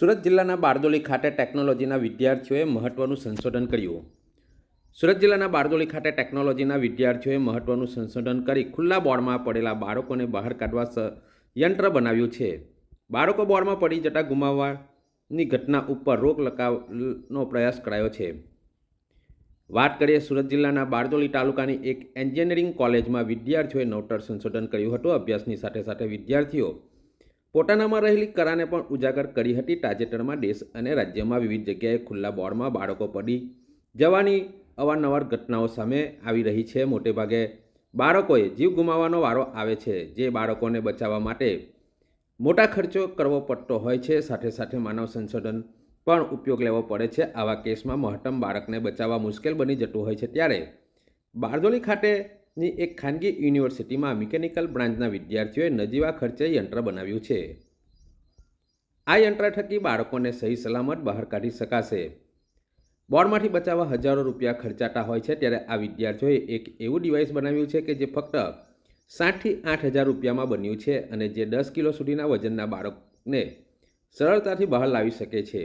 સુરત જિલ્લાના બારડોલી ખાતે ટેકનોલોજીના વિદ્યાર્થીઓએ મહત્વનું સંશોધન કર્યું. સુરત જિલ્લાના બારડોલી ખાતે ટેકનોલોજીના વિદ્યાર્થીઓએ મહત્વનું સંશોધન કરી ખુલ્લા બોર્ડમાં પડેલા બાળકોને બહાર કાઢવા યંત્ર બનાવ્યું છે. બાળકો બોર્ડમાં પડી જતા ગુમાવવાની ઘટના ઉપર રોક લગાવવાનો પ્રયાસ કરાયો છે. વાત કરીએ સુરત જિલ્લાના બારડોલી તાલુકાની એક એન્જિનિયરિંગ કોલેજમાં વિદ્યાર્થીઓએ નવતર સંશોધન કર્યું હતું. અભ્યાસની સાથે સાથે વિદ્યાર્થીઓ પોતાનામાં રહેલી કરાને પણ ઉજાગર કરી હતી તાજેતરમાં દેશ અને રાજ્યમાં વિવિધ જગ્યાએ ખુલ્લા બોર્ડમાં બાળકો પડી જવાની અવારનવાર ઘટનાઓ સામે આવી રહી છે. મોટેભાગે બાળકોએ જીવ ગુમાવવાનો વારો આવે છે, જે બાળકોને બચાવવા માટે મોટા ખર્ચો કરવો પડતો હોય છે. સાથે સાથે માનવ સંશોધન પણ ઉપયોગ લેવો પડે છે. આવા કેસમાં મહત્તમ બાળકને બચાવવા મુશ્કેલ બની જતું હોય છે ત્યારે બારડોલી ખાતેની એક ખાનગી યુનિવર્સિટીમાં મિકેનિકલ બ્રાન્ચના વિદ્યાર્થીઓએ નજીવા ખર્ચે યંત્ર બનાવ્યું છે. આ યંત્ર થકી બાળકોને સહી સલામત બહાર કાઢી શકાશે. બોર્ડમાંથી બચાવવા હજારો રૂપિયા ખર્ચાતા હોય છે ત્યારે આ વિદ્યાર્થીઓએ એક એવું ડિવાઇસ બનાવ્યું છે કે જે ફક્ત સાતથી આઠ હજાર રૂપિયામાં બન્યું છે અને જે દસ કિલો સુધીના વજનના બાળકને સરળતાથી બહાર લાવી શકે છે.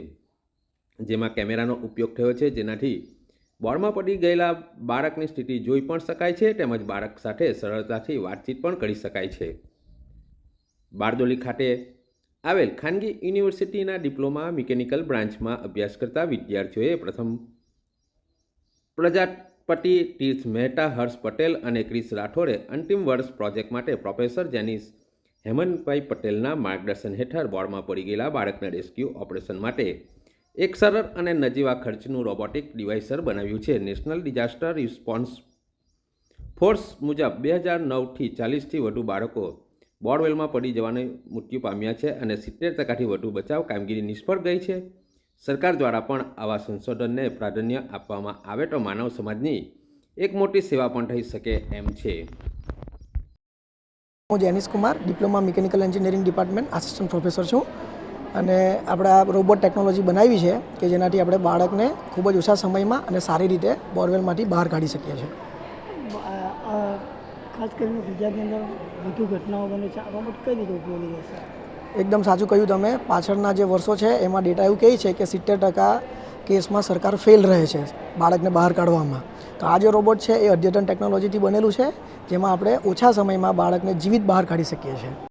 જેમાં કેમેરાનો ઉપયોગ થયો છે જેનાથી બોર્ડમાં પડી ગયેલા બાળકની સ્થિતિ જોઈ પણ શકાય છે તેમજ બાળક સાથે સરળતાથી વાતચીત પણ કરી શકાય છે. બારડોલી ખાતે આવેલ ખાનગી યુનિવર્સિટીના ડિપ્લોમા મિકેનિકલ બ્રાન્ચમાં અભ્યાસ કરતા વિદ્યાર્થીઓએ પ્રથમ પ્રજાપતિ તીર્થ મહેતા, હર્ષ પટેલ અને ક્રિસ રાઠોડે અંતિમ વર્ષ પ્રોજેક્ટ માટે પ્રોફેસર જેનિસ હેમંતભાઈ પટેલના માર્ગદર્શન હેઠળ બોર્ડમાં પડી ગયેલા બાળકના રેસ્ક્યુ ઓપરેશન માટે એક સરળ અને નજીવા ખર્ચનું રોબોટિક ડિવાઇસર બનાવ્યું છે. નેશનલ ડિઝાસ્ટર રિસ્પોન્સ ફોર્સ મુજબ બે હજાર નવથી ચાલીસથી વધુ બાળકો બોરવેલમાં પડી જવાને મૃત્યુ પામ્યા છે અને સિત્તેર ટકાથી વધુ બચાવ કામગીરી નિષ્ફળ ગઈ છે. સરકાર દ્વારા પણ આવા સંશોધનને પ્રાધાન્ય આપવામાં આવે તો માનવ સમાજની એક મોટી સેવા પણ થઈ શકે એમ છે. હું Jenis Kumar diploma mechanical engineering department assistant professor છું. અને આપણે આ રોબોટ ટેકનોલોજી બનાવી છે કે જેનાથી આપણે બાળકને ખૂબ જ ઓછા સમયમાં અને સારી રીતે બોરવેલમાંથી બહાર કાઢી શકીએ છીએ. ખાસ કરીને ગુજરાતની અંદર વધુ ઘટનાઓ બને છે આ બાબત કઈ રીતે ઉપયોગી રહેશે? એકદમ સાચું કહ્યું તમે. પાછળના જે વર્ષો છે એમાં ડેટા એવું કહે છે કે સિત્તેર ટકા કેસમાં સરકાર ફેલ રહે છે બાળકને બહાર કાઢવામાં. તો આ જે રોબોટ છે એ અદ્યતન ટેકનોલોજીથી બનેલું છે જેમાં આપણે ઓછા સમયમાં બાળકને જીવિત બહાર કાઢી શકીએ છીએ.